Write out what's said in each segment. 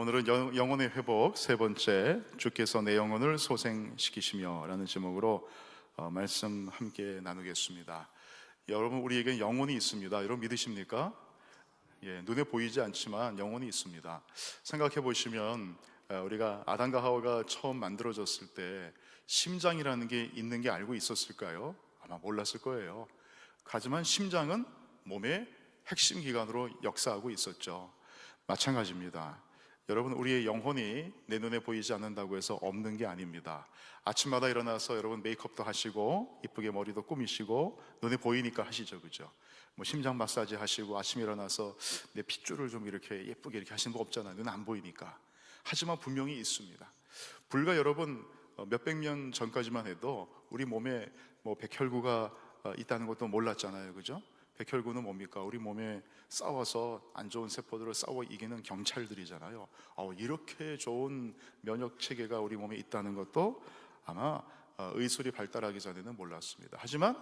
오늘은 영- 영혼의 회복 세 번째 주께서 내 영혼을 소생시키시며라는 제목으로 어, 말씀 함께 나누겠습니다. 여러분 우리에게 영혼이 있습니다. 여러분 믿으십니까? 예, 눈에 보이지 않지만 영혼이 있습니다. 생각해 보시면 어, 우리가 아담과 하와가 처음 만들어졌을 때 심장이라는 게 있는 게 알고 있었을까요? 아마 몰랐을 거예요. 하지만 심장은 몸의 핵심 기관으로 역사하고 있었죠. 마찬가지입니다. 여러분 우리의 영혼이 내 눈에 보이지 않는다고 해서 없는 게 아닙니다. 아침마다 일어나서 여러분 메이크업도 하시고 이쁘게 머리도 꾸미시고 눈에 보이니까 하시죠, 그죠? 뭐 심장 마사지 하시고 아침에 일어나서 내 핏줄을 좀 이렇게 예쁘게 이렇게 하시는 거 없잖아요. 눈 안 보이니까. 하지만 분명히 있습니다. 불과 여러분 어, 몇백 년 전까지만 해도 우리 몸에 뭐 백혈구가 어, 있다는 것도 몰랐잖아요, 그죠? 백혈구는 뭡니까? 우리 몸에 싸워서 안 좋은 세포들을 싸워 이기는 경찰들이잖아요. 어, 이렇게 좋은 면역 체계가 우리 몸에 있다는 것도 아마 어, 의술이 발달하기 전에는 몰랐습니다. 하지만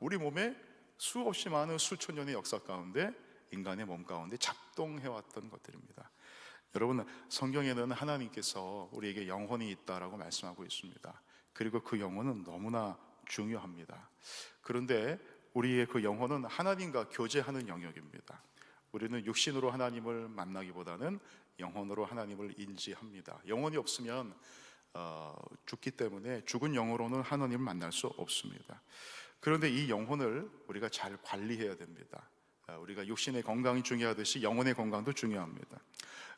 우리 몸에 수없이 많은 수천 년의 역사 가운데 인간의 몸 가운데 작동해왔던 것들입니다. 여러분 성경에는 하나님께서 우리에게 영혼이 있다라고 말씀하고 있습니다. 그리고 그 영혼은 너무나 중요합니다. 그런데 우리의 그 영혼은 하나님과 교제하는 영역입니다. 우리는 육신으로 하나님을 만나기보다는 영혼으로 하나님을 인지합니다. 영혼이 없으면 어, 죽기 때문에 죽은 영으로는 하나님을 만날 수 없습니다. 그런데 이 영혼을 우리가 잘 관리해야 됩니다. 어, 우리가 육신의 건강이 중요하듯이 영혼의 건강도 중요합니다.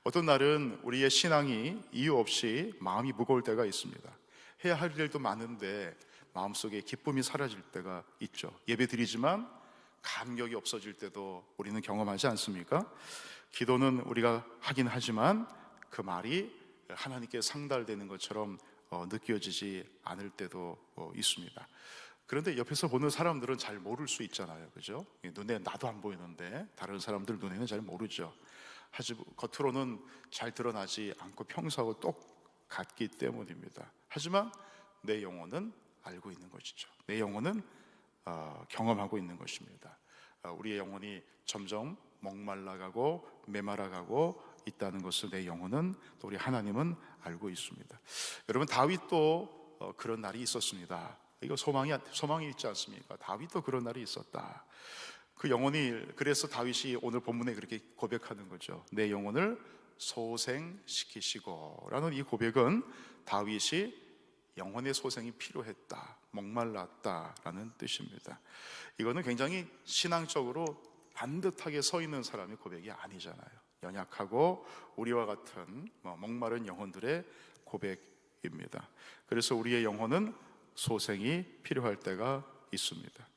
어떤 날은 우리의 신앙이 이유 없이 마음이 무거울 때가 있습니다. 해야 할 일도 많은데 마음속에 기쁨이 사라질 때가 있죠. 예배 드리지만 감격이 없어질 때도 우리는 경험하지 않습니까? 기도는 우리가 하긴 하지만 그 말이 하나님께 상달되는 것처럼 어, 느껴지지 않을 때도 어, 있습니다. 그런데 옆에서 보는 사람들은 잘 모를 수 있잖아요. 그죠? 눈에 나도 안 보이는데 다른 사람들 눈에는 잘 모르죠. 하지만 겉으로는 잘 드러나지 않고 평소하고 똑같기 때문입니다. 하지만 내 영혼은 알고 있는 것이죠. 내 영혼은 어, 경험하고 있는 것입니다. 어, 우리의 영혼이 점점 목말라가고 메말라가고 있다는 것을 내 영혼은 또 우리 하나님은 알고 있습니다. 여러분 다윗도 어, 그런 날이 있었습니다. 이거 소망이 소망이 있지 않습니까? 다윗도 그런 날이 있었다. 그 영혼이 그래서 다윗이 오늘 본문에 그렇게 고백하는 거죠. 내 영혼을 소생시키시고라는 이 고백은 다윗이 영혼의 소생이 필요했다, 목말랐다라는 뜻입니다. 이거는 굉장히 신앙적으로 반듯하게 서 있는 사람의 고백이 아니잖아요. 연약하고 우리와 같은 뭐 목마른 영혼들의 고백입니다. 그래서 우리의 영혼은 소생이 필요할 때가 있습니다.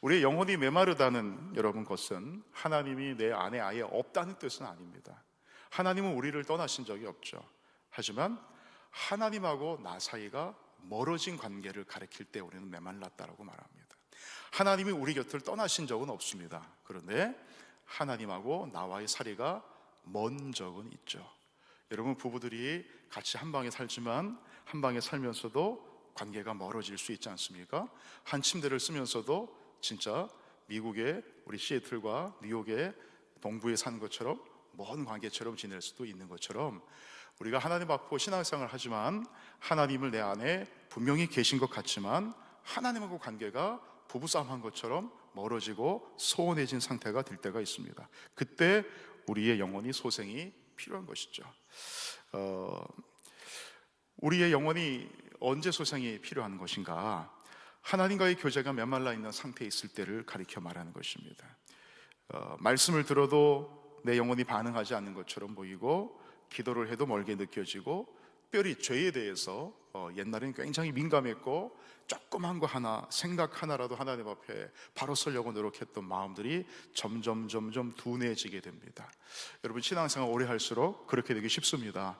우리의 영혼이 메마르다는 여러분 것은 하나님이 내 안에 아예 없다는 뜻은 아닙니다. 하나님은 우리를 떠나신 적이 없죠. 하지만 하나님하고 나 사이가 멀어진 관계를 가리킬 때 우리는 메말랐다라고 말합니다. 하나님이 우리 곁을 떠나신 적은 없습니다. 그런데 하나님하고 나와의 사이가 먼 적은 있죠. 여러분 부부들이 같이 한 방에 살지만 한 방에 살면서도 관계가 멀어질 수 있지 않습니까? 한 침대를 쓰면서도 진짜 미국의 우리 시애틀과 뉴욕의 동부에 사는 것처럼 먼 관계처럼 지낼 수도 있는 것처럼 우리가 하나님 앞으로 신앙생활을 하지만 하나님을 내 안에 분명히 계신 것 같지만 하나님하고 관계가 부부싸움한 것처럼 멀어지고 소원해진 상태가 될 때가 있습니다. 그때 우리의 영혼이 소생이 필요한 것이죠. 어, 우리의 영혼이 언제 소생이 필요한 것인가? 하나님과의 교제가 메말라 있는 상태에 있을 때를 가리켜 말하는 것입니다. 어, 말씀을 들어도 내 영혼이 반응하지 않는 것처럼 보이고 기도를 해도 멀게 느껴지고 특별히 죄에 대해서 어, 옛날에는 굉장히 민감했고 조그만 거 하나 생각 하나라도 하나님 앞에 바로 서려고 노력했던 마음들이 점점 점점 둔해지게 됩니다. 여러분 신앙생활 오래 할수록 그렇게 되기 쉽습니다.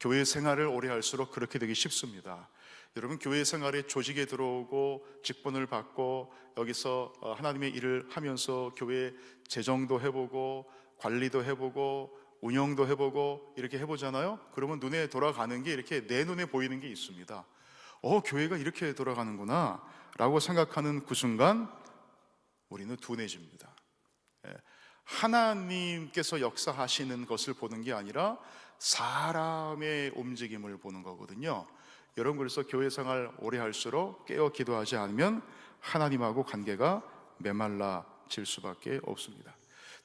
교회 생활을 오래 할수록 그렇게 되기 쉽습니다. 여러분 교회 생활에 조직에 들어오고 직분을 받고 여기서 어, 하나님의 일을 하면서 교회 재정도 해보고 관리도 해보고 운영도 해보고 이렇게 해보잖아요. 그러면 눈에 돌아가는 게 이렇게 내 눈에 보이는 게 있습니다. 어, 교회가 이렇게 돌아가는구나 라고 생각하는 그 순간 우리는 둔해집니다. 예, 하나님께서 역사하시는 것을 보는 게 아니라 사람의 움직임을 보는 거거든요. 여러분 그래서 교회 생활 오래 할수록 깨어 기도하지 않으면 하나님하고 관계가 메말라질 수밖에 없습니다.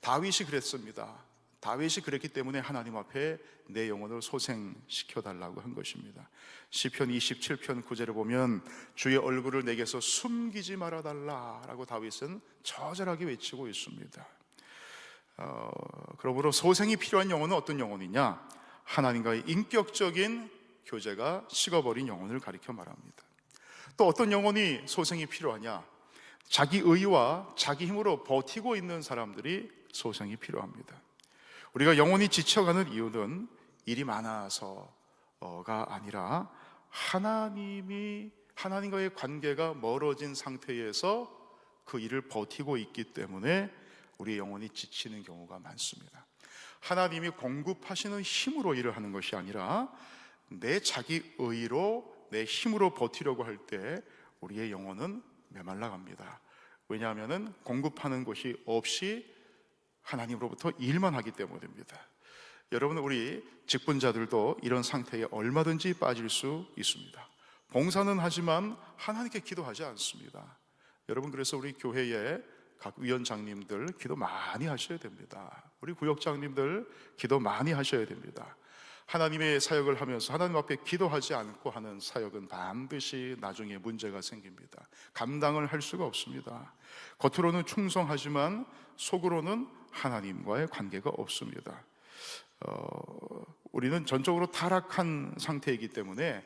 다윗이 그랬습니다. 다윗이 그랬기 때문에 하나님 앞에 내 영혼을 소생시켜 달라고 한 것입니다. 시편 27편 9절에 보면 주의 얼굴을 내게서 숨기지 말아 달라라고 다윗은 처절하게 외치고 있습니다. 어, 그러므로 소생이 필요한 영혼은 어떤 영혼이냐? 하나님과의 인격적인 교제가 식어버린 영혼을 가리켜 말합니다. 또 어떤 영혼이 소생이 필요하냐? 자기 의와 자기 힘으로 버티고 있는 사람들이 소생이 필요합니다. 우리가 영혼이 지쳐가는 이유는 일이 많아서가 아니라 하나님이 하나님과의 관계가 멀어진 상태에서 그 일을 버티고 있기 때문에 우리 영혼이 지치는 경우가 많습니다. 하나님이 공급하시는 힘으로 일을 하는 것이 아니라 내 자기 의로 내 힘으로 버티려고 할 때 우리의 영혼은 메말라 갑니다. 왜냐하면은 공급하는 것이 없이 하나님으로부터 일만 하기 때문입니다. 여러분 우리 직분자들도 이런 상태에 얼마든지 빠질 수 있습니다. 봉사는 하지만 하나님께 기도하지 않습니다. 여러분 그래서 우리 교회에 각 위원장님들 기도 많이 하셔야 됩니다. 우리 구역장님들 기도 많이 하셔야 됩니다. 하나님의 사역을 하면서 하나님 앞에 기도하지 않고 하는 사역은 반드시 나중에 문제가 생깁니다. 감당을 할 수가 없습니다. 겉으로는 충성하지만 속으로는 하나님과의 관계가 없습니다. 어, 우리는 전적으로 타락한 상태이기 때문에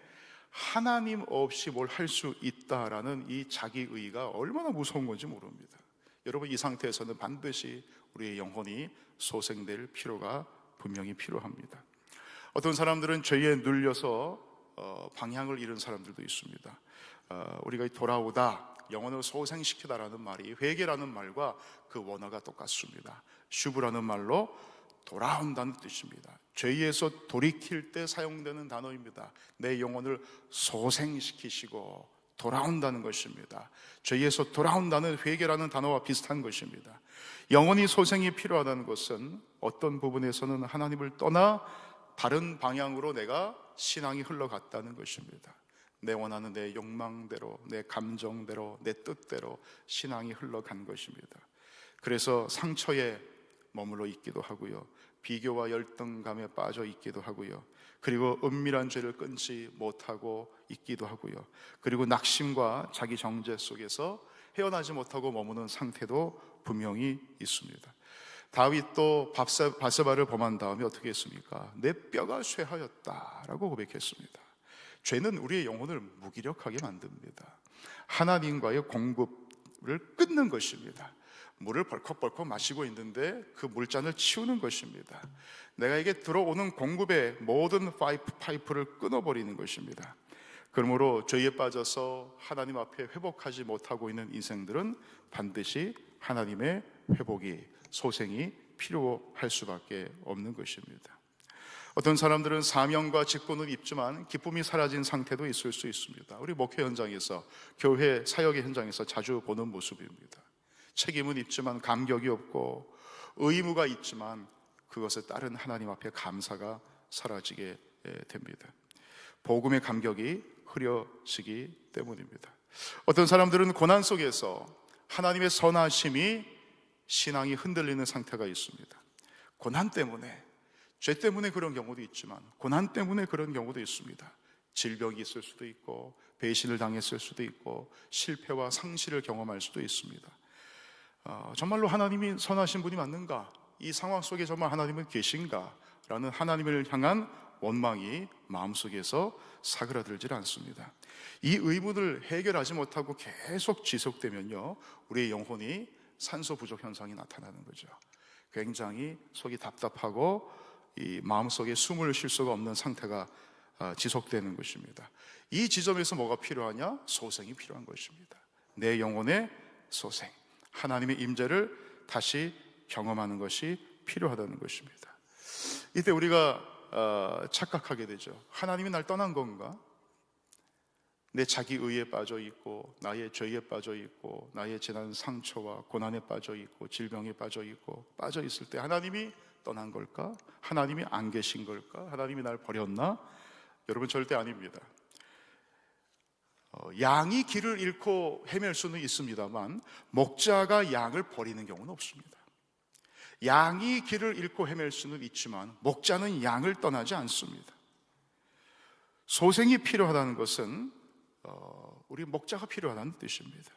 하나님 없이 뭘 할 수 있다라는 이 자기의가 얼마나 무서운 건지 모릅니다. 여러분 이 상태에서는 반드시 우리의 영혼이 소생될 필요가 분명히 필요합니다. 어떤 사람들은 죄에 눌려서 어, 방향을 잃은 사람들도 있습니다. 어, 우리가 돌아오다 영혼을 소생시키다라는 말이 회개라는 말과 그 원어가 똑같습니다. 슈브라는 말로 돌아온다는 뜻입니다. 죄에서 돌이킬 때 사용되는 단어입니다. 내 영혼을 소생시키시고 돌아온다는 것입니다. 죄에서 돌아온다는 회개라는 단어와 비슷한 것입니다. 영혼이 소생이 필요하다는 것은 어떤 부분에서는 하나님을 떠나 다른 방향으로 내가 신앙이 흘러갔다는 것입니다. 내 원하는 내 욕망대로, 내 감정대로, 내 뜻대로 신앙이 흘러간 것입니다. 그래서 상처에 머물러 있기도 하고요. 비교와 열등감에 빠져 있기도 하고요. 그리고 은밀한 죄를 끊지 못하고 있기도 하고요. 그리고 낙심과 자기 정죄 속에서 헤어나지 못하고 머무는 상태도 분명히 있습니다. 다윗도 바세바를 범한 다음에 어떻게 했습니까? 내 뼈가 쇠하였다라고 고백했습니다. 죄는 우리의 영혼을 무기력하게 만듭니다. 하나님과의 공급을 끊는 것입니다. 물을 벌컥벌컥 마시고 있는데 그 물잔을 치우는 것입니다. 내가 이게 들어오는 공급의 모든 파이프, 파이프를 끊어버리는 것입니다. 그러므로 죄에 빠져서 하나님 앞에 회복하지 못하고 있는 인생들은 반드시 하나님의 회복이 소생이 필요할 수밖에 없는 것입니다. 어떤 사람들은 사명과 직분은 있지만 기쁨이 사라진 상태도 있을 수 있습니다. 우리 목회 현장에서 교회 사역의 현장에서 자주 보는 모습입니다. 책임은 있지만 감격이 없고 의무가 있지만 그것에 따른 하나님 앞에 감사가 사라지게 됩니다. 복음의 감격이 흐려지기 때문입니다. 어떤 사람들은 고난 속에서 하나님의 선하심이 신앙이 흔들리는 상태가 있습니다. 고난 때문에, 죄 때문에 그런 경우도 있지만, 고난 때문에 그런 경우도 있습니다. 질병이 있을 수도 있고, 배신을 당했을 수도 있고, 실패와 상실을 경험할 수도 있습니다. 어, 정말로 하나님이 선하신 분이 맞는가? 이 상황 속에 정말 하나님은 계신가? 라는 하나님을 향한 원망이 마음속에서 사그라들질 않습니다. 이 의문을 해결하지 못하고 계속 지속되면요, 우리의 영혼이 산소 부족 현상이 나타나는 거죠. 굉장히 속이 답답하고 이 마음속에 숨을 쉴 수가 없는 상태가 아, 지속되는 것입니다. 이 지점에서 뭐가 필요하냐? 소생이 필요한 것입니다. 내 영혼의 소생, 하나님의 임재를 다시 경험하는 것이 필요하다는 것입니다. 이때 우리가 어, 착각하게 되죠. 하나님이 날 떠난 건가? 내 자기 의에 빠져 있고 나의 죄에 빠져 있고 나의 지난 상처와 고난에 빠져 있고 질병에 빠져 있고 빠져 있을 때 하나님이 떠난 걸까? 하나님이 안 계신 걸까? 하나님이 날 버렸나? 여러분 절대 아닙니다. 어, 양이 길을 잃고 헤맬 수는 있습니다만 목자가 양을 버리는 경우는 없습니다. 양이 길을 잃고 헤맬 수는 있지만 목자는 양을 떠나지 않습니다. 소생이 필요하다는 것은 어, 우리 목자가 필요하다는 뜻입니다.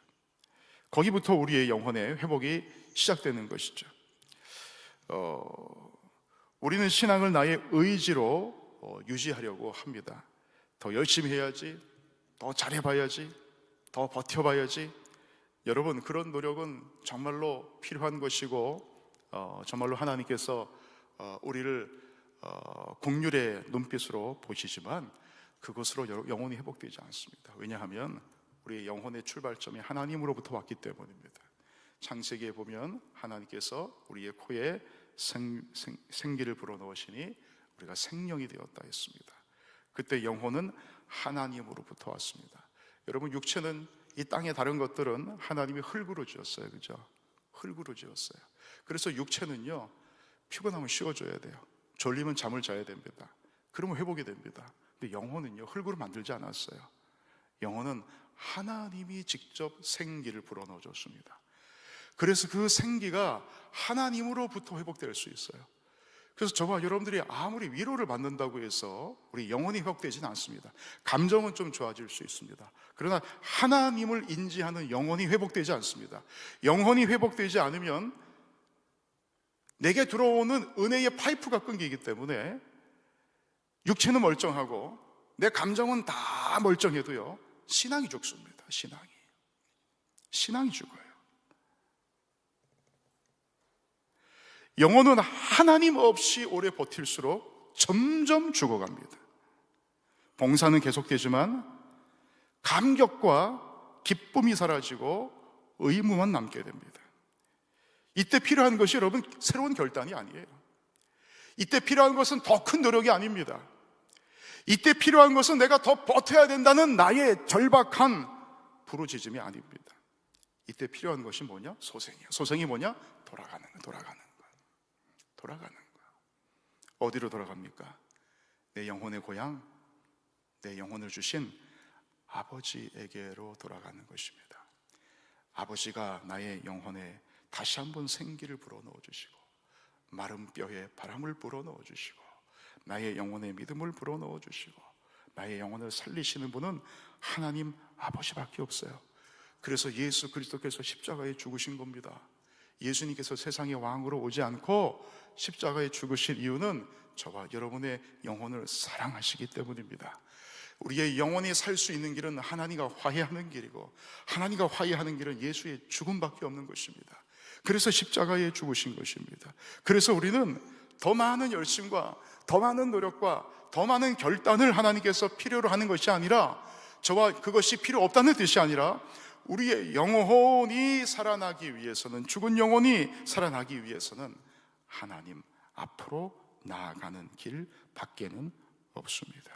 거기부터 우리의 영혼의 회복이 시작되는 것이죠. 어, 우리는 신앙을 나의 의지로 어, 유지하려고 합니다. 더 열심히 해야지, 더 잘해봐야지, 더 버텨봐야지. 여러분 그런 노력은 정말로 필요한 것이고 어, 정말로 하나님께서 어, 우리를 어, 국률의 눈빛으로 보시지만 그것으로 여- 영혼이 회복되지 않습니다. 왜냐하면 우리의 영혼의 출발점이 하나님으로부터 왔기 때문입니다. 창세기에 보면 하나님께서 우리의 코에 생, 생, 생 기를 불어넣으시니 우리가 생명이 되었다 했습니다. 그때 영혼은 하나님으로부터 왔습니다. 여러분 육체는 이 땅의 다른 것들은 하나님이 흙으로 지었어요. 그죠? 흙으로 지었어요. 그래서 육체는요. 피곤하면 쉬어줘야 돼요. 졸리면 잠을 자야 됩니다. 그러면 회복이 됩니다. 근데 영혼은요. 흙으로 만들지 않았어요. 영혼은 하나님이 직접 생기를 불어넣어 줬습니다. 그래서 그 생기가 하나님으로부터 회복될 수 있어요. 그래서 저와 여러분들이 아무리 위로를 받는다고 해서 우리 영혼이 회복되지는 않습니다. 감정은 좀 좋아질 수 있습니다. 그러나 하나님을 인지하는 영혼이 회복되지 않습니다. 영혼이 회복되지 않으면 내게 들어오는 은혜의 파이프가 끊기기 때문에 육체는 멀쩡하고 내 감정은 다 멀쩡해도요. 신앙이 죽습니다. 신앙이. 신앙이 죽어요. 영혼은 하나님 없이 오래 버틸수록 점점 죽어갑니다. 봉사는 계속되지만 감격과 기쁨이 사라지고 의무만 남게 됩니다. 이때 필요한 것이 여러분 새로운 결단이 아니에요. 이때 필요한 것은 더 큰 노력이 아닙니다. 이때 필요한 것은 내가 더 버텨야 된다는 나의 절박한 부르짖음이 아닙니다. 이때 필요한 것이 뭐냐? 소생이야. 소생이 뭐냐? 돌아가는 거, 돌아가는 거. 돌아가는 거. 어디로 돌아갑니까? 내 영혼의 고향, 내 영혼을 주신 아버지에게로 돌아가는 것입니다. 아버지가 나의 영혼에 다시 한번 생기를 불어넣어 주시고 마른 뼈에 바람을 불어넣어 주시고 나의 영혼에 믿음을 불어넣어 주시고 나의 영혼을 살리시는 분은 하나님 아버지밖에 없어요. 그래서 예수 그리스도께서 십자가에 죽으신 겁니다. 예수님께서 세상의 왕으로 오지 않고 십자가에 죽으신 이유는 저와 여러분의 영혼을 사랑하시기 때문입니다. 우리의 영혼이 살 수 있는 길은 하나님과 화해하는 길이고 하나님과 화해하는 길은 예수의 죽음밖에 없는 것입니다. 그래서 십자가에 죽으신 것입니다. 그래서 우리는 더 많은 열심과 더 많은 노력과 더 많은 결단을 하나님께서 필요로 하는 것이 아니라 저와 그것이 필요 없다는 뜻이 아니라 우리의 영혼이 살아나기 위해서는 죽은 영혼이 살아나기 위해서는 하나님 앞으로 나아가는 길 밖에는 없습니다.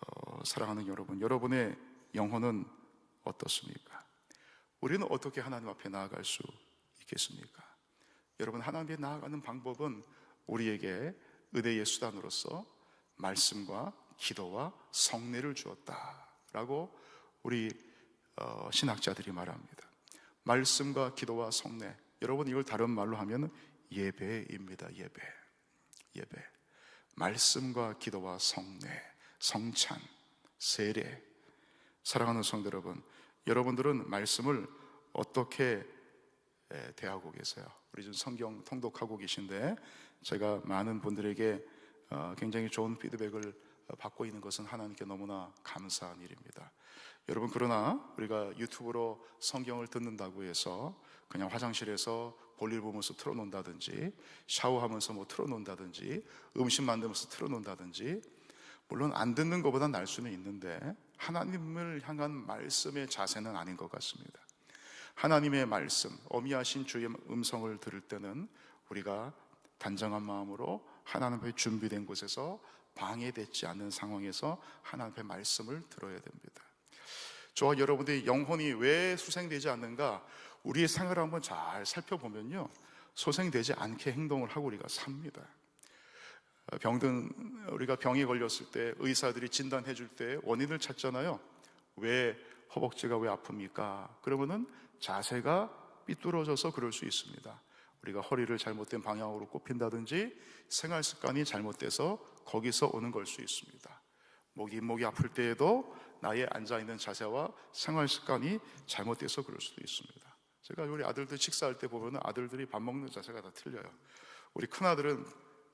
어, 사랑하는 여러분, 여러분의 영혼은 어떻습니까? 우리는 어떻게 하나님 앞에 나아갈 수 있겠습니까? 여러분, 하나님 앞에 나아가는 방법은 우리에게 의대의 수단으로서 말씀과 기도와 성례를 주었다라고 우리 어, 신학자들이 말합니다. 말씀과 기도와 성례. 여러분 이걸 다른 말로 하면 예배입니다. 예배. 예배. 말씀과 기도와 성례, 성찬, 세례. 사랑하는 성도 여러분, 여러분들은 말씀을 어떻게 에, 대하고 계세요? 우리 지금 성경 통독하고 계신데 제가 많은 분들에게 어, 굉장히 좋은 피드백을 어, 받고 있는 것은 하나님께 너무나 감사한 일입니다. 여러분 그러나 우리가 유튜브로 성경을 듣는다고 해서 그냥 화장실에서 볼일 보면서 틀어놓는다든지 샤워하면서 뭐 틀어놓는다든지 음식 만들면서 틀어놓는다든지 물론 안 듣는 것보다 날 수는 있는데 하나님을 향한 말씀의 자세는 아닌 것 같습니다. 하나님의 말씀, 어미하신 주의 음성을 들을 때는 우리가 단정한 마음으로 하나님 앞에 준비된 곳에서 방해되지 않는 상황에서 하나님 앞에 말씀을 들어야 됩니다. 저와 여러분들의 영혼이 왜 수생되지 않는가? 우리의 생활을 한번 잘 살펴보면요. 소생되지 않게 행동을 하고 우리가 삽니다. 어, 병든 우리가 병에 걸렸을 때 의사들이 진단해 줄 때 원인을 찾잖아요. 왜 허벅지가 왜 아픕니까? 그러면은 자세가 삐뚤어져서 그럴 수 있습니다. 우리가 허리를 잘못된 방향으로 꼽힌다든지 생활 습관이 잘못돼서 거기서 오는 걸 수 있습니다. 목이 목이 아플 때에도 나의 앉아 있는 자세와 생활 습관이 잘못돼서 그럴 수도 있습니다. 제가 우리 아들들 식사할 때 보면은 아들들이 밥 먹는 자세가 다 틀려요. 우리 큰 아들은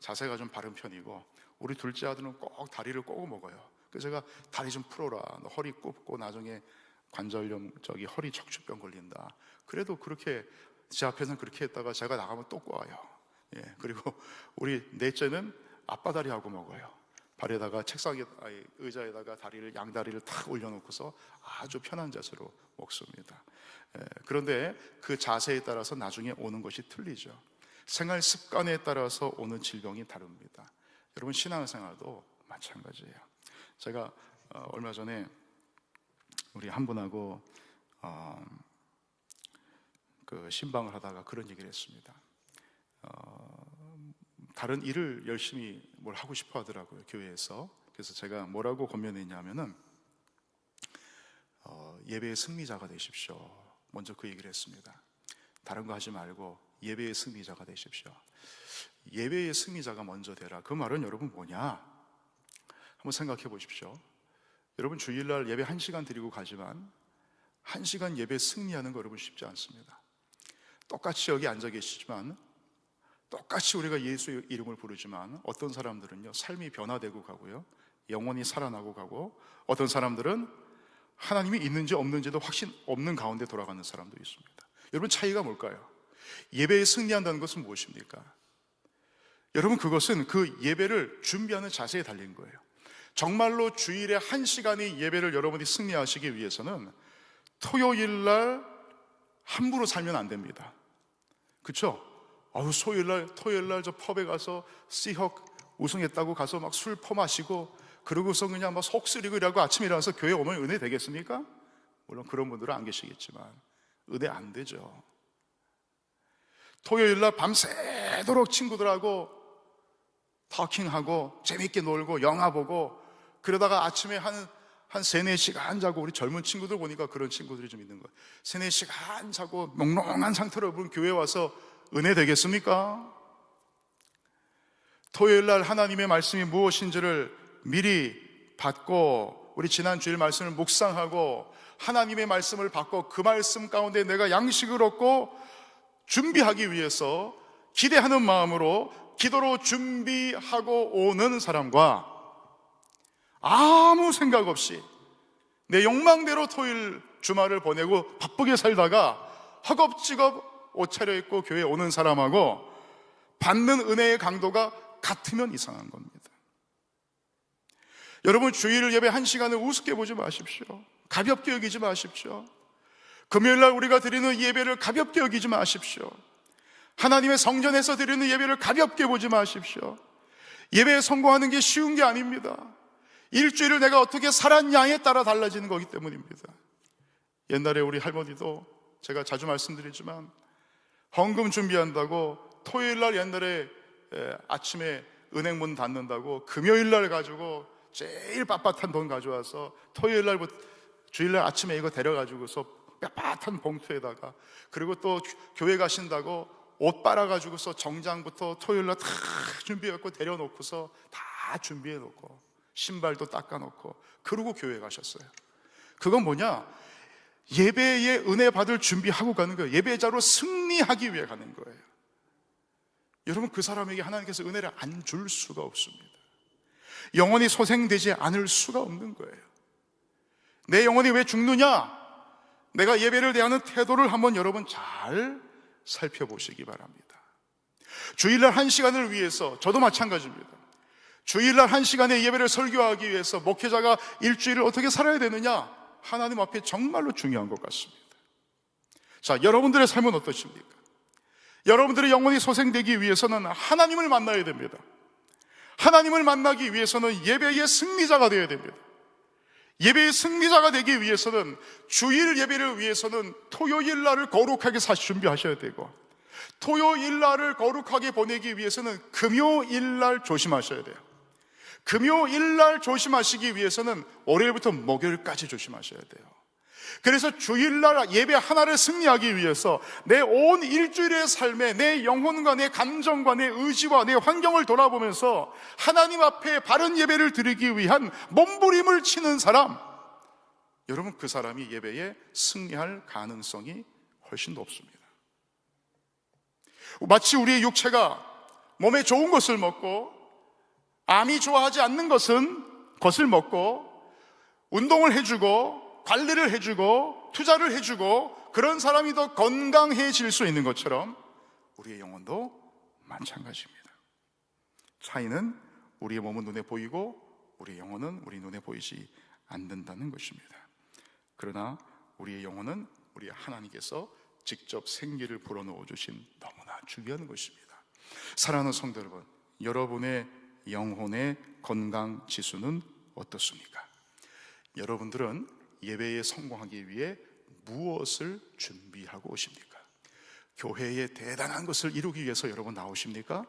자세가 좀 바른 편이고 우리 둘째 아들은 꼭 다리를 꼬고 먹어요. 그래서 제가 다리 좀 풀어라. 너 허리 굽고 나중에 관절염 저기 허리 척추병 걸린다. 그래도 그렇게 제 앞에서는 그렇게 했다가 제가 나가면 또 꼬아요. 예. 그리고 우리 넷째는 아빠 다리하고 먹어요. 발에다가 책상에 아니, 의자에다가 다리를 양 다리를 탁 올려놓고서 아주 편한 자세로 먹습니다. 예, 그런데 그 자세에 따라서 나중에 오는 것이 틀리죠. 생활 습관에 따라서 오는 질병이 다릅니다. 여러분 신앙생활도 마찬가지예요. 제가 어, 얼마 전에 우리 한 분하고 어, 그 신방을 하다가 그런 얘기를 했습니다. 어, 다른 일을 열심히 뭘 하고 싶어 하더라고요 교회에서. 그래서 제가 뭐라고 권면했냐면은 어, 예배의 승리자가 되십시오. 먼저 그 얘기를 했습니다. 다른 거 하지 말고 예배의 승리자가 되십시오. 예배의 승리자가 먼저 되라. 그 말은 여러분 뭐냐? 한번 생각해 보십시오. 여러분 주일날 예배 한 시간 드리고 가지만 한 시간 예배 승리하는 거 여러분 쉽지 않습니다. 똑같이 여기 앉아 계시지만 똑같이 우리가 예수 이름을 부르지만 어떤 사람들은요 삶이 변화되고 가고요 영원히 살아나고 가고 어떤 사람들은 하나님이 있는지 없는지도 확신 없는 가운데 돌아가는 사람도 있습니다. 여러분 차이가 뭘까요? 예배에 승리한다는 것은 무엇입니까? 여러분 그것은 그 예배를 준비하는 자세에 달린 거예요. 정말로 주일에 한 시간의 예배를 여러분이 승리하시기 위해서는 토요일 날 함부로 살면 안 됩니다. 그렇죠? 아우 소요일 날 토요일 날 저 펍에 가서 씨헉 우승했다고 가서 막 술 퍼마시고 그러고서 그냥 막 속쓰리고 이라고 아침에 일어나서 교회 오면 은혜 되겠습니까? 물론 그런 분들은 안 계시겠지만 은혜 안 되죠. 토요일 날 밤새도록 친구들하고 터킹하고 재밌게 놀고 영화 보고 그러다가 아침에 한, 한 세네 시간 자고 우리 젊은 친구들 보니까 그런 친구들이 좀 있는 거예요. 세네 시간 자고 몽롱한 상태로 여러분 교회 와서 은혜 되겠습니까? 토요일 날 하나님의 말씀이 무엇인지를 미리 받고 우리 지난 주일 말씀을 묵상하고 하나님의 말씀을 받고 그 말씀 가운데 내가 양식을 얻고 준비하기 위해서 기대하는 마음으로 기도로 준비하고 오는 사람과 아무 생각 없이 내 욕망대로 토요일 주말을 보내고 바쁘게 살다가 허겁지겁 옷 차려입고 교회 오는 사람하고 받는 은혜의 강도가 같으면 이상한 겁니다. 여러분 주일 예배 한 시간을 우습게 보지 마십시오. 가볍게 여기지 마십시오. 금요일 날 우리가 드리는 예배를 가볍게 여기지 마십시오. 하나님의 성전에서 드리는 예배를 가볍게 보지 마십시오. 예배에 성공하는 게 쉬운 게 아닙니다. 일주일을 내가 어떻게 살았냐에 따라 달라지는 거기 때문입니다. 옛날에 우리 할머니도 제가 자주 말씀드리지만 헌금 준비한다고 토요일 날 옛날에 아침에 은행 문 닫는다고 금요일 날 가지고 제일 빳빳한 돈 가져와서 토요일 날부터 주일 날 아침에 이거 데려가지고서 빳빳한 봉투에다가 그리고 또 교회 가신다고 옷 빨아가지고서 정장부터 토요일 날 다 준비해갖고 데려놓고서 다 준비해놓고 신발도 닦아놓고 그러고 교회 가셨어요. 그건 뭐냐? 예배의 은혜 받을 준비하고 가는 거예요. 예배자로 승리하기 위해 가는 거예요. 여러분 그 사람에게 하나님께서 은혜를 안 줄 수가 없습니다. 영원히 소생되지 않을 수가 없는 거예요. 내 영혼이 왜 죽느냐? 내가 예배를 대하는 태도를 한번 여러분 잘 살펴보시기 바랍니다. 주일날 한 시간을 위해서 저도 마찬가지입니다. 주일날 한 시간의 예배를 설교하기 위해서 목회자가 일주일을 어떻게 살아야 되느냐? 하나님 앞에 정말로 중요한 것 같습니다. 자, 여러분들의 삶은 어떠십니까? 여러분들의 영혼이 소생되기 위해서는 하나님을 만나야 됩니다. 하나님을 만나기 위해서는 예배의 승리자가 되어야 됩니다. 예배의 승리자가 되기 위해서는 주일 예배를 위해서는 토요일 날을 거룩하게 사시 준비하셔야 되고 토요일 날을 거룩하게 보내기 위해서는 금요일 날 조심하셔야 돼요. 금요일 날 조심하시기 위해서는 월요일부터 목요일까지 조심하셔야 돼요. 그래서 주일날 예배 하나를 승리하기 위해서 내 온 일주일의 삶에 내 영혼과 내 감정과 내 의지와 내 환경을 돌아보면서 하나님 앞에 바른 예배를 드리기 위한 몸부림을 치는 사람, 여러분 그 사람이 예배에 승리할 가능성이 훨씬 높습니다. 마치 우리의 육체가 몸에 좋은 것을 먹고 암이 좋아하지 않는 것은 것을 먹고 운동을 해주고 관리를 해주고 투자를 해주고 그런 사람이 더 건강해질 수 있는 것처럼 우리의 영혼도 마찬가지입니다. 차이는 우리의 몸은 눈에 보이고 우리의 영혼은 우리 눈에 보이지 않는다는 것입니다. 그러나 우리의 영혼은 우리 하나님께서 직접 생기를 불어넣어 주신 너무나 중요한 것입니다. 사랑하는 성도 여러분, 여러분의 영혼의 건강 지수는 어떻습니까? 여러분들은 예배에 성공하기 위해 무엇을 준비하고 오십니까? 교회에 대단한 것을 이루기 위해서 여러분 나오십니까?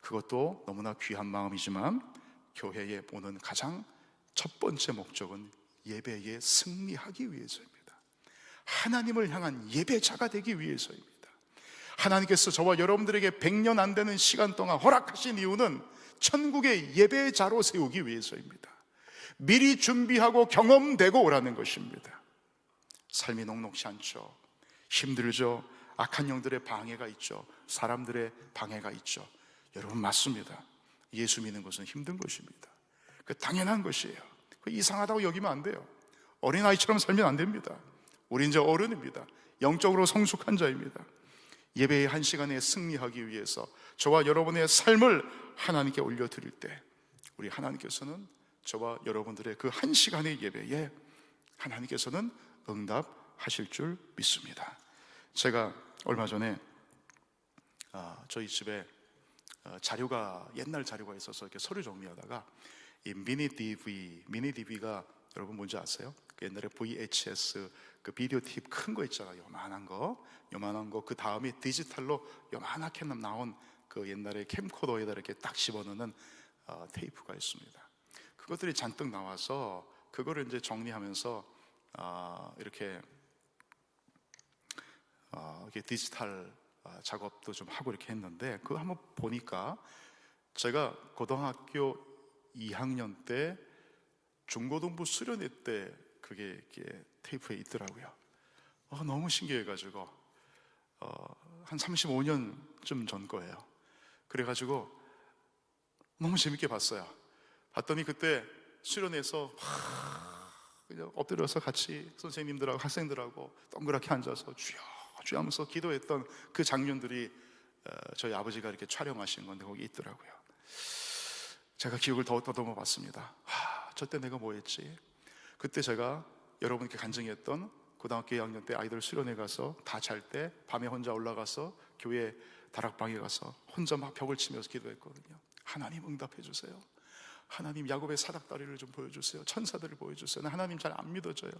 그것도 너무나 귀한 마음이지만 교회에 오는 가장 첫 번째 목적은 예배에 승리하기 위해서입니다. 하나님을 향한 예배자가 되기 위해서입니다. 하나님께서 저와 여러분들에게 100년 안 되는 시간 동안 허락하신 이유는 천국의 예배자로 세우기 위해서입니다. 미리 준비하고 경험되고 오라는 것입니다. 삶이 녹록지 않죠. 힘들죠. 악한 영들의 방해가 있죠. 사람들의 방해가 있죠. 여러분 맞습니다. 예수 믿는 것은 힘든 것입니다. 그 당연한 것이에요. 그 이상하다고 여기면 안 돼요. 어린아이처럼 살면 안 됩니다. 우리 이제 어른입니다. 영적으로 성숙한 자입니다. 예배의 한 시간에 승리하기 위해서 저와 여러분의 삶을 하나님께 올려드릴 때 우리 하나님께서는 저와 여러분들의 그 한 시간의 예배에 하나님께서는 응답하실 줄 믿습니다. 제가 얼마 전에 아, 저희 집에 어, 자료가 옛날 자료가 있어서 이렇게 서류 정리하다가 이 미니 DV 미니 DV가 여러분 뭔지 아세요? 그 옛날에 VHS 그 비디오 팁 큰 거 있잖아요. 요만한 거, 요만한 거. 그 다음에 디지털로 요만하게 나온 그 옛날에 캠코더에다 이렇게 딱 집어넣는 어, 테이프가 있습니다. 그것들이 잔뜩 나와서 그거를 이제 정리하면서 어, 이렇게 어, 이렇게 디지털 어, 작업도 좀 하고 이렇게 했는데 그거 한번 보니까 제가 고등학교 2학년 때 중고등부 수련회 때 그게 이렇게 테이프에 있더라고요. 어, 너무 신기해가지고 어, 한 35년쯤 전 거예요. 그래가지고 너무 재밌게 봤어요. 봤더니 그때 수련회에서 그냥 엎드려서 같이 선생님들하고 학생들하고 동그랗게 앉아서 주여 주여 하면서 기도했던 그 장면들이 어, 저희 아버지가 이렇게 촬영하신 건데 거기 있더라고요. 제가 기억을 더 더듬어 봤습니다. 하, 저때 내가 뭐 했지? 그때 제가 여러분께 간증했던 고등학교 2학년 때 아이들 수련회 가서 다 잘 때 밤에 혼자 올라가서 교회 다락방에 가서 혼자 막 벽을 치면서 기도했거든요. 하나님 응답해 주세요. 하나님 야곱의 사닥다리를 좀 보여주세요. 천사들을 보여주세요. 나 하나님 잘 안 믿어져요.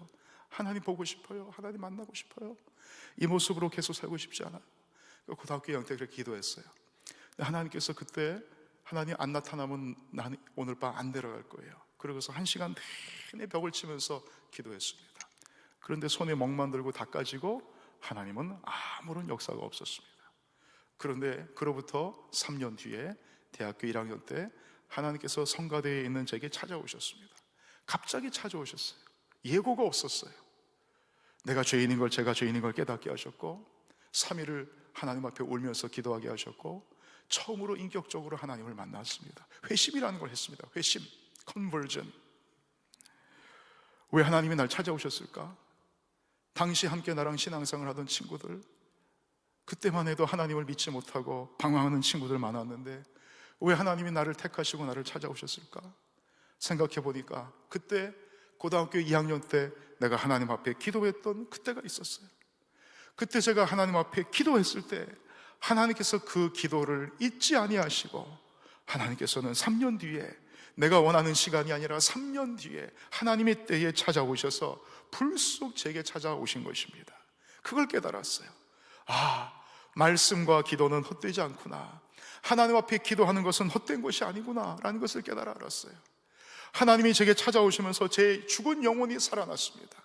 하나님 보고 싶어요. 하나님 만나고 싶어요. 이 모습으로 계속 살고 싶지 않아요. 고등학교 2학년 때 그렇게 기도했어요. 하나님께서 그때 하나님 안 나타나면 나는 오늘 밤안 데려갈 거예요. 그러고서 한 시간 내내 벽을 치면서 기도했습니다. 그런데 손에 멍만 들고 닦아지고 하나님은 아무런 역사가 없었습니다. 그런데 그로부터 3년 뒤에 대학교 1학년 때 하나님께서 성가대에 있는 제게 찾아오셨습니다. 갑자기 찾아오셨어요. 예고가 없었어요. 내가 죄인인 걸 제가 죄인인 걸 깨닫게 하셨고 3일을 하나님 앞에 울면서 기도하게 하셨고 처음으로 인격적으로 하나님을 만났습니다. 회심이라는 걸 했습니다. 회심, 컨버전. 왜 하나님이 날 찾아오셨을까? 당시 함께 나랑 신앙생활 하던 친구들, 그때만 해도 하나님을 믿지 못하고 방황하는 친구들 많았는데 왜 하나님이 나를 택하시고 나를 찾아오셨을까? 생각해 보니까 그때 고등학교 2학년 때 내가 하나님 앞에 기도했던 그때가 있었어요. 그때 제가 하나님 앞에 기도했을 때 하나님께서 그 기도를 잊지 아니하시고 하나님께서는 3년 뒤에 내가 원하는 시간이 아니라 3년 뒤에 하나님의 때에 찾아오셔서 불쑥 제게 찾아오신 것입니다. 그걸 깨달았어요. 아, 말씀과 기도는 헛되지 않구나. 하나님 앞에 기도하는 것은 헛된 것이 아니구나라는 것을 깨달아 알았어요. 하나님이 제게 찾아오시면서 제 죽은 영혼이 살아났습니다.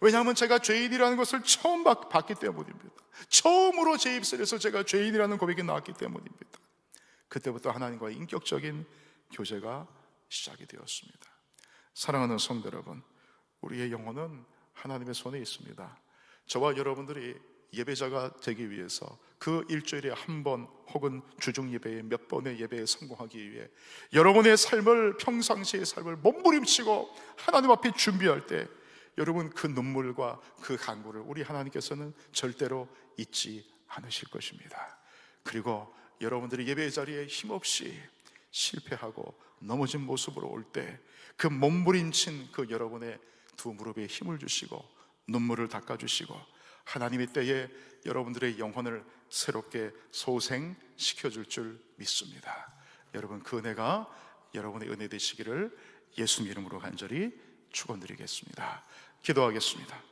왜냐하면 제가 죄인이라는 것을 처음 봤- 봤기 때문입니다. 처음으로 제 입술에서 제가 죄인이라는 고백이 나왔기 때문입니다. 그때부터 하나님과의 인격적인 교제가 시작이 되었습니다. 사랑하는 성도 여러분, 우리의 영혼은 하나님의 손에 있습니다. 저와 여러분들이 예배자가 되기 위해서 그 일주일에 한 번 혹은 주중 예배에 몇 번의 예배에 성공하기 위해 여러분의 삶을 평상시의 삶을 몸부림치고 하나님 앞에 준비할 때 여러분 그 눈물과 그 간구를 우리 하나님께서는 절대로 잊지 않으실 것입니다. 그리고 여러분들이 예배 자리에 힘없이 실패하고 넘어진 모습으로 올 때 그 몸부림친 그 여러분의 두 무릎에 힘을 주시고 눈물을 닦아 주시고 하나님의 때에 여러분들의 영혼을 새롭게 소생시켜 줄 줄 믿습니다. 여러분 그 은혜가 여러분의 은혜 되시기를 예수 이름으로 간절히 축원드리겠습니다. 기도하겠습니다.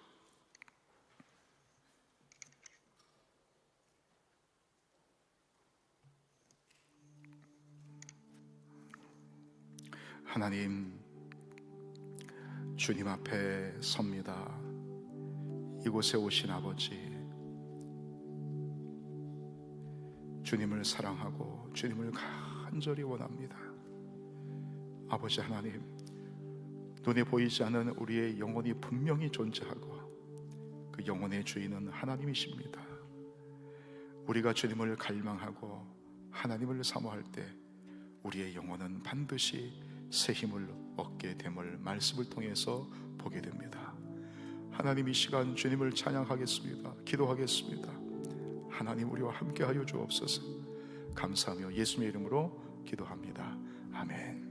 하나님 주님 앞에 섭니다. 이곳에 오신 아버지 주님을 사랑하고 주님을 간절히 원합니다. 아버지 하나님 눈에 보이지 않는 우리의 영혼이 분명히 존재하고 그 영혼의 주인은 하나님이십니다. 우리가 주님을 갈망하고 하나님을 사모할 때 우리의 영혼은 반드시 새 힘을 얻게 됨을 말씀을 통해서 보게 됩니다. 하나님 이 시간 주님을 찬양하겠습니다. 기도하겠습니다. 하나님 우리와 함께하여 주옵소서. 감사하며 예수님의 이름으로 기도합니다. 아멘.